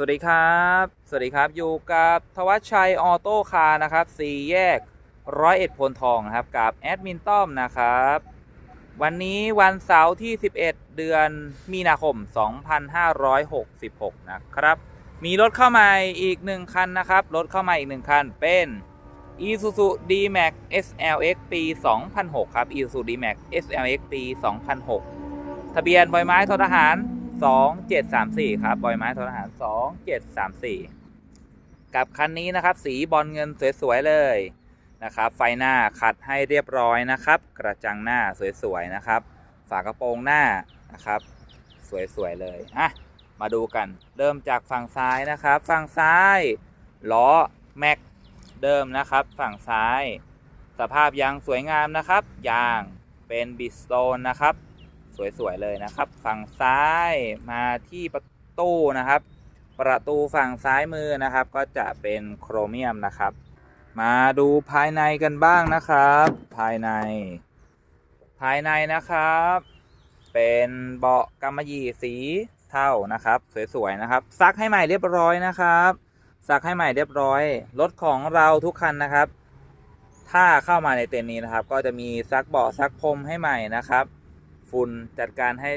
สวัสดีครับ สวัสดีครับ อยู่กับทวัชชัยออโต้คาร์นะครับสี่แยกร้อยเอ็ดพลทองนะครับ กับแอดมินต้อมนะครับ วันนี้วันเสาร์ที่ 11 เดือนมีนาคม 2566 นะครับ มีรถเข้ามาอีกหนึ่งคันนะครับ รถเข้ามาอีกหนึ่งคันเป็น Isuzu D-Max SLX ปี 2006 ครับ Isuzu D-Max SLX ปี 2006 ทะเบียนใบไม้ททหาร 2734 ครับบอยไม้ทหาร 2734 กับคันนี้นะครับ สีบอลเงินสวยๆเลยนะครับ ไฟหน้าขัดให้เรียบร้อยนะครับ กระจังหน้าสวยๆนะครับ ฝากระโปรงหน้านะครับ สวยๆเลยอะมาดูกันเริ่มจากฝั่งซ้ายนะครับ ฝั่งซ้ายล้อแม็กเดิมนะครับ ฝั่งซ้าย สภาพยางสวยงามนะครับยางเป็นบิสโตนนะครับ สวยๆเลยนะครับ ฝั่งซ้ายมาที่ประตูนะครับ ประตูฝั่งซ้ายมือนะครับ ก็จะเป็นโครเมียมนะครับ มาดูภายในกันบ้างนะครับ ภายใน ภายในนะครับ เป็นเบาะกำมะหยี่สีเทานะครับ สวยๆนะครับ ซักให้ใหม่เรียบร้อยนะครับ ซักให้ใหม่เรียบร้อย รถของเราทุกคันนะครับ ถ้าเข้ามาในเต็นท์นี้นะครับ ก็จะมีซักเบาะซักพรมให้ใหม่นะครับ ฝุ่นจัดการให้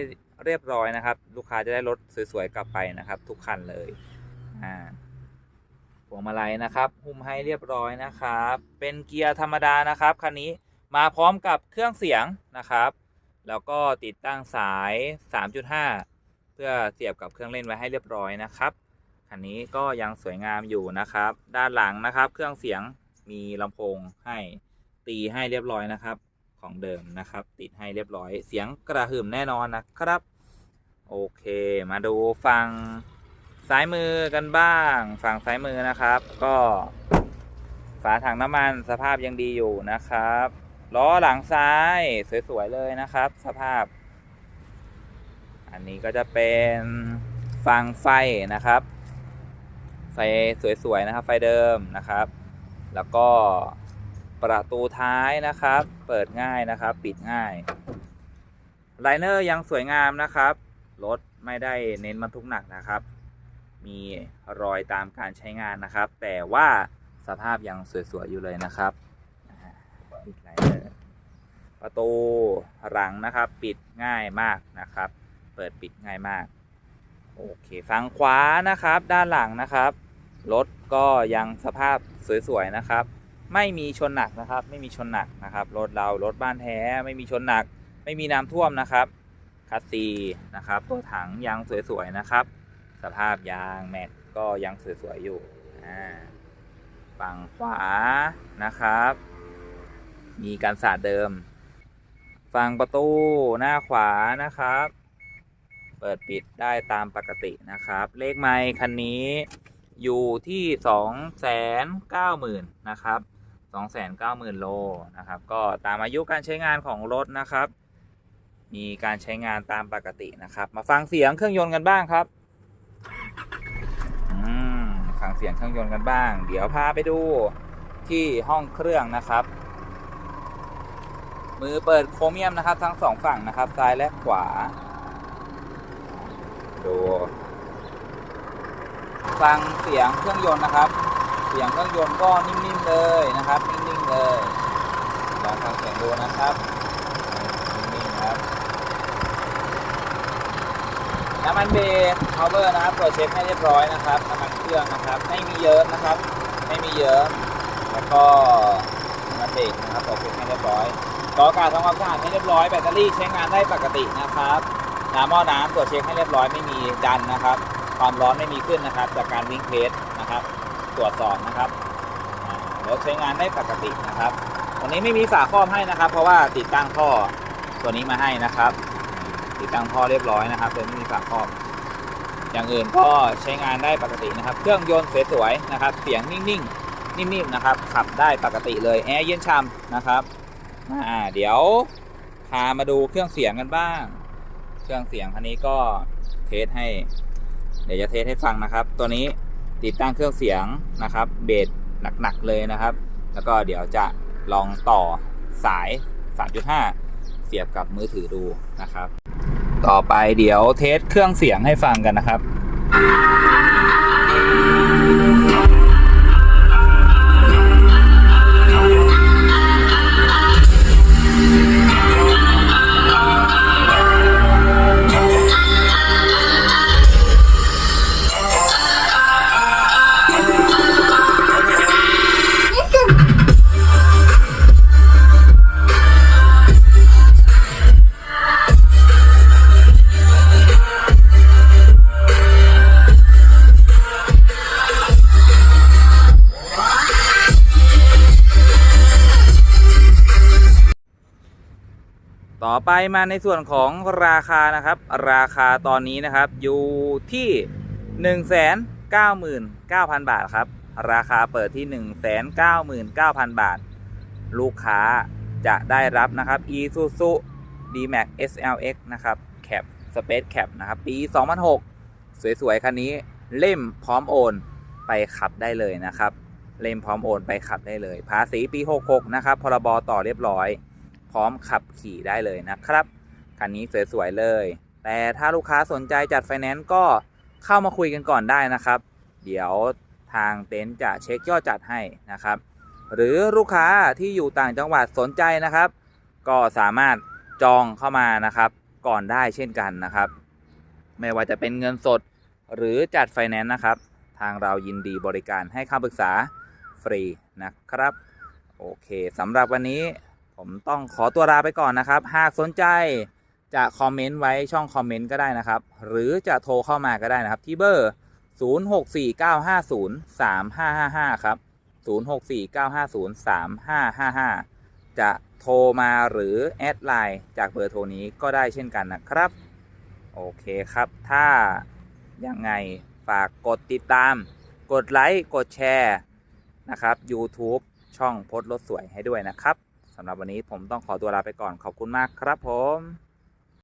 เรียบร้อยนะครับ ลูกค้าจะได้รถสวยๆกลับไปนะครับ ทุกคันเลยอ่าพวงมาลัยนะครับ หุ้มให้เรียบร้อยนะครับ เป็นเกียร์ธรรมดานะครับคันนี้มาพร้อมกับเครื่องเสียงนะครับ แล้วก็ติดตั้งสาย 3.5 เพื่อเสียบกับเครื่องเล่นไว้ให้เรียบร้อยนะครับคันนี้ก็ยังสวยงามอยู่นะครับ ด้านหลังนะครับ เครื่องเสียงมีลำโพงให้ตีให้เรียบร้อยนะครับ ของเดิมนะครับ ติดให้เรียบร้อยเสียงกระหึ่มแน่นอนนะครับ โอเค มาดูฝั่งซ้ายมือกันบ้าง ฝั่งซ้ายมือนะครับ ก็ฝาถังน้ำมันสภาพยังดีอยู่นะครับล้อหลังซ้ายสวยๆเลยนะครับ สภาพ อันนี้ก็จะเป็นฝั่งไฟนะครับ ไฟสวยๆนะครับ ไฟเดิมนะครับ แล้วก็ ประตูท้ายนะครับ เปิดง่ายนะครับ ปิดง่ายไลเนอร์ยังสวยงามนะครับ รถไม่ได้เน้นบรรทุกหนักนะครับ มีรอยตามการใช้งานนะครับ แต่ว่าสภาพยังสวยๆอยู่เลยนะครับปิดไลเนอร์ประตูหลังนะครับ ปิดง่ายมากนะครับ เปิดปิดง่ายมาก โอเคฝั่งขวานะครับ ด้านหลังนะครับ รถก็ยังสภาพสวยๆนะครับ ไม่มีชนหนักนะครับ ไม่มีชนหนักนะครับ รถเรารถบ้านแท้ไม่มีชนหนัก ไม่มีน้ำท่วมนะครับคัสซีนะครับ ตัวถังยางสวยๆนะครับ สภาพยางแม็กก็ยังสวยๆอยู่ฝั่งขวานะครับ มีการสาดเดิม ฝั่งประตูหน้าขวานะครับ เปิดปิดได้ตามปกตินะครับ เลขไมค์คันนี้อยู่ที่สองแสนเก้าหมื่นนะครับ สองแสนเก้าหมื่นโลนะครับ ก็ตามอายุการใช้งานของรถนะครับ มีการใช้งานตามปกตินะครับ มาฟังเสียงเครื่องยนต์กันบ้างครับฟังเสียงเครื่องยนต์กันบ้าง เดี๋ยวพาไปดูที่ห้องเครื่องนะครับ มือเปิดโครเมียมนะครับ ทั้งสองฝั่งนะครับ ซ้ายและขวา ดูฟังเสียงเครื่องยนต์นะครับ เสียงเครื่องยนต์ก็นิ่มๆ เลยนะครับ นิ่งๆเลยลองฟังเสียงดูนะครับนิ่งๆครับน้ำมันเบรก power นะครับตรวจเช็คให้เรียบร้อยนะครับน้ำมันเครื่องนะครับ ไม่มีเยิ้มนะครับ ไม่มีเยิ้มแล้วก็น้ำมันเบรกนะครับตรวจเช็คให้เรียบร้อยกออกาศทำความสะอาดให้เรียบร้อยแบตเตอรี่ใช้งานได้ปกตินะครับน้ำหม้อน้ำตรวจเช็คให้เรียบร้อยไม่มีดันนะครับ ความร้อนไม่มีขึ้นนะครับ จากการวิ่งเทสนะครับ ตรวจสอบนะครับ รถใช้งานได้ปกตินะครับวันนี้ไม่มีฝาครอบให้นะครับ เพราะว่าติดตั้งท่อตัวนี้มาให้นะครับ ติดตั้งท่อเรียบร้อยนะครับโดยไม่มีฝาครอบ อย่างอื่นก็ใช้งานได้ปกตินะครับ เครื่องยนต์สวยๆนะครับ เสียงนิ่งๆนิ่มๆนะครับ ขับได้ปกติเลยแอร์เย็นช่ำนะครับอ่าเดี๋ยวพามาดูเครื่องเสียงกันบ้าง เครื่องเสียงคันนี้ก็เทสให้ เดี๋ยวจะเทสให้ฟังนะครับ ตัวนี้ติดตั้งเครื่องเสียงนะครับ เบส หนักๆเลยนะครับ แล้วก็เดี๋ยวจะลองต่อสาย 3.5 เสียบกับมือถือดูนะครับ ต่อไปเดี๋ยวเทสเครื่องเสียงให้ฟังกันนะครับ ต่อไปมาในส่วนของราคานะครับ ราคาตอนนี้นะครับอยู่ที่ 199,000 บาทครับ ราคาเปิดที่ 199,000 บาท ลูกค้าจะได้รับนะครับ Isuzu D-Max SLX นะครับ Cap Space Cap นะครับ ปี 2006 สวย ๆ คันนี้เล่มพร้อมโอนไปขับได้เลยนะครับ เล่มพร้อมโอนไปขับได้เลย ภาษีปี 66 นะครับ พรบต่อเรียบร้อย พร้อมขับขี่ได้เลยนะครับ คันนี้สวยๆเลย แต่ถ้าลูกค้าสนใจจัดไฟแนนซ์ก็เข้ามาคุยกันก่อนได้นะครับ เดี๋ยวทางเต็นท์จะเช็คยอดจัดให้นะครับ หรือลูกค้าที่อยู่ต่างจังหวัดสนใจนะครับ ก็สามารถจองเข้ามานะครับ ก่อนได้เช่นกันนะครับ ไม่ว่าจะเป็นเงินสดหรือจัดไฟแนนซ์นะครับ ทางเรายินดีบริการให้คำปรึกษาฟรีนะครับ โอเคสำหรับวันนี้ ผมต้องขอตัวลาไปก่อนนะครับ หากสนใจจะคอมเมนต์ไว้ช่องคอมเมนต์ก็ได้นะครับ หรือจะโทรเข้ามาก็ได้นะครับที่เบอร์ 0649503555 ครับ 0649503555 จะโทรมาหรือแอดไลน์จากเบอร์โทรนี้ก็ได้เช่นกันนะครับ โอเคครับ ถ้ายังไงฝากกดติดตาม กดไลค์ กดแชร์นะครับ YouTube ช่องพดรถสวยให้ด้วยนะครับ สำหรับวันนี้ผมต้องขอตัวลาไปก่อนขอบคุณมากครับผม